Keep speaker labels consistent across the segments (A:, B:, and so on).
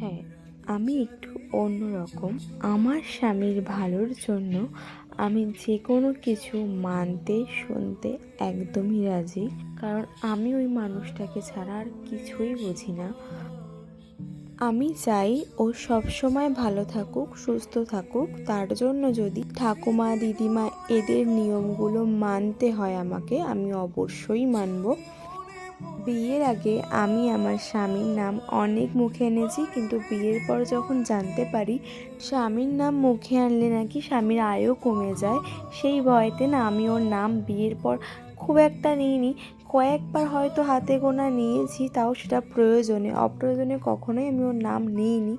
A: হ্যাঁ আমি একটু অন্যরকম আমার স্বামীর ভালোর জন্য আমি যে কোনো কিছু মানতে, শুনতে একদমই রাজি। কারণ আমি ওই মানুষটাকে ছাড়া আর কিছুই বুঝি না। আমি চাই ও সবসময় ভালো থাকুক, সুস্থ থাকুক। তার জন্য যদি ঠাকুমা, দিদিমা এদের নিয়মগুলো মানতে হয় আমাকে, আমি অবশ্যই মানবো। বিয়ের আগে আমি আমার স্বামীর নাম অনেক মুখে এনেছি, কিন্তু বিয়ের পর যখন জানতে পারি স্বামীর নাম মুখে আনলে নাকি স্বামীর আয়ও কমে যায়, সেই ভয়েতে না আমি ওর নাম বিয়ের পর খুব একটা নিইনি। কয়েকবার হয়তো হাতে গোনা নিয়েছি, তাও সেটা প্রয়োজনে, অপ্রয়োজনে কখনোই আমি ওর নাম নিইনি।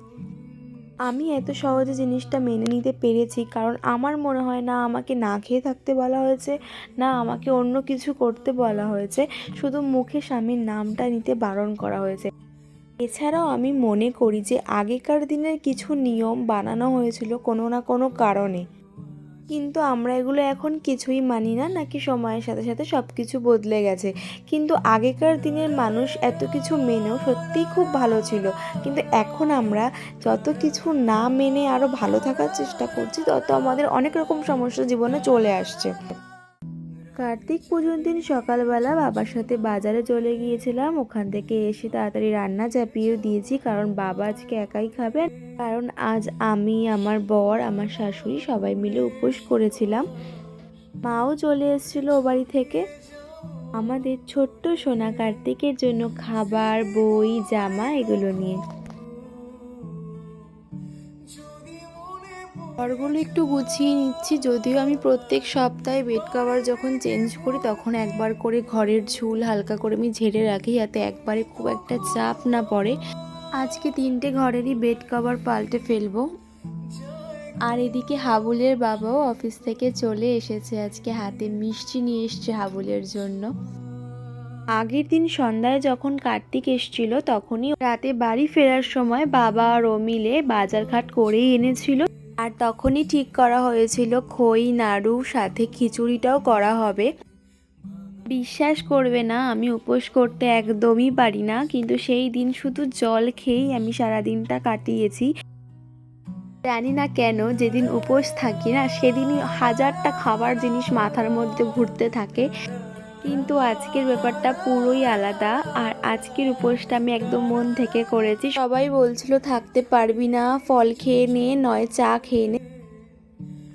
A: আমি এত সহজে জিনিসটা মেনে নিতে পেরেছি, কারণ আমার মনে হয় না আমাকে না খেয়ে থাকতে বলা হয়েছে, না আমাকে অন্য কিছু করতে বলা হয়েছে, শুধু মুখে স্বামীর নামটা নিতে বারণ করা হয়েছে। এছাড়াও আমি মনে করি যে আগেকার দিনের কিছু নিয়ম বানানো হয়েছিল কোনো না কোনো কারণে। কিন্তু আমরা এগুলো এখন কিছুই মানি না, নাকি সময়ের সাথে সাথে সব কিছু বদলে গেছে। কিন্তু আগেকার দিনের মানুষ এত কিছু মেনেও সত্যিই খুব ভালো ছিল। কিন্তু এখন আমরা যত কিছু না মেনে আরও ভালো থাকার চেষ্টা করছি, তত আমাদের অনেক রকম সমস্যা জীবনে চলে আসছে। কার্তিক পুজোর দিন সকালবেলা বাবার সাথে বাজারে চলে গিয়েছিলাম। ওখান থেকে এসে তাড়াতাড়ি রান্না চাপিয়ে দিয়েছি, কারণ বাবা আজকে একাই খাবেন। কারণ আজ আমি, আমার বর, আমার শাশুড়ি সবাই মিলে উপোস করেছিলাম। মাও চলে এসেছিল ও বাড়ি থেকে। আমাদের ছোট্ট সোনা কার্তিকের জন্য খাবার, বই, জামা এগুলো নিয়ে। ঘরগুলো একটু গুছিয়ে নিচ্ছি, যদিও আমি প্রত্যেক সপ্তাহে বেড কভার যখন চেঞ্জ করি তখন একবার করে ঘরের ঝুল হালকা করে আমি ঝেড়ে রাখি যাতে একবারে খুব একটা চাপ না পড়ে। আজকে তিনটে ঘরেরই বেড কভার পাল্টে ফেলব। আর এদিকে হাবুলের বাবাও অফিস থেকে চলে এসেছে, আজকে হাতে মিষ্টি নিয়ে এসছে হাবুলের জন্য। আগের দিন সন্ধ্যায় যখন কার্তিক এসছিল তখনই রাতে বাড়ি ফেরার সময় বাবা আর ও মিলে বাজারঘাট করেই এনেছিল। আর তখনই ঠিক করা হয়েছিল খই, নাড়ু, সাথে খিচুড়িটাও করা হবে। বিশ্বাস করবে না, আমি উপোস করতে একদমই পারি না, কিন্তু সেই দিন শুধু জল খেয়েই আমি সারা দিনটা কাটিয়েছি। জানি না কেন, যেদিন উপোস থাকি না, সেদিনই হাজারটা খাবার জিনিস মাথার মধ্যে ঘুরতে থাকে। কিন্তু আজকের ব্যাপারটা পুরোই আলাদা, আর আজকের উপোসটা আমি একদম মন থেকে করেছি। সবাই বলছিল থাকতে পারবি না, ফল খেয়ে নে, নয় চা খেয়ে নে।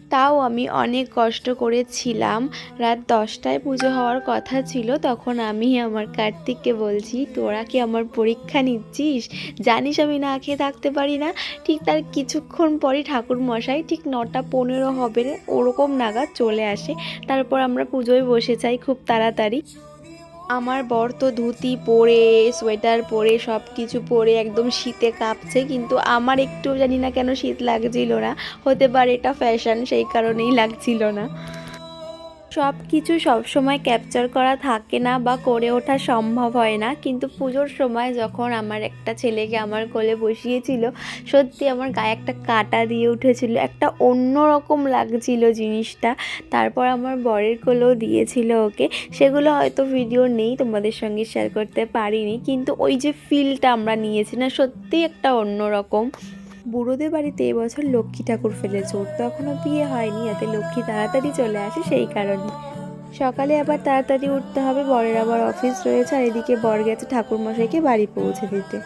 A: তাও আমি অনেক কষ্ট করেছিলাম। রাত দশটায় পুজো হওয়ার কথা ছিল, তখন আমি আমার কার্তিককে বলছি, তোরা কি আমার পরীক্ষা নিচ্ছিস? জানিস আমি না খেয়ে থাকতে পারি না? ঠিক তার কিছুক্ষণ পরই ঠাকুর মশাই ঠিক নটা পনেরো হবে ওরকম নাগাদ চলে আসে। তারপর আমরা পুজোয় বসে যাই খুব তাড়াতাড়ি। আমার বর তো ধুতি পরে, সোয়েটার পরে সব কিছু পরে একদম শীতে কাঁপছে, কিন্তু আমার একটু জানি না কেন শীত লাগছিল না। হতে পারে এটা ফ্যাশন সেই কারণেই লাগছিল না। সব কিছু সবসময় ক্যাপচার করা থাকে না বা করে ওঠা সম্ভব হয় না। কিন্তু পুজোর সময় যখন আমার একটা ছেলেকে আমার কোলে বসিয়েছিল, সত্যি আমার গায়ে একটা কাটা দিয়ে উঠেছিল, একটা অন্যরকম লাগছিল জিনিসটা। তারপর আমার বরের কোলেও দিয়েছিল ওকে। সেগুলো হয়তো ভিডিও নেই, তোমাদের সঙ্গে শেয়ার করতে পারিনি। কিন্তু ওই যে ফিলটা আমরা নিয়েছি না, সত্যিই একটা অন্যরকম। বুড়োদের বাড়িতে এবছর লক্ষ্মী ঠাকুর ফেলেছে। ওর তো এখনও বিয়ে হয়নি যাতে লক্ষ্মী তাড়াতাড়ি চলে আসে সেই কারণে। সকালে আবার তাড়াতাড়ি উঠতে হবে, বরের আবার অফিস রয়েছে আর এদিকে বর গেছে ঠাকুরমশাইকে বাড়ি পৌঁছে দিতে।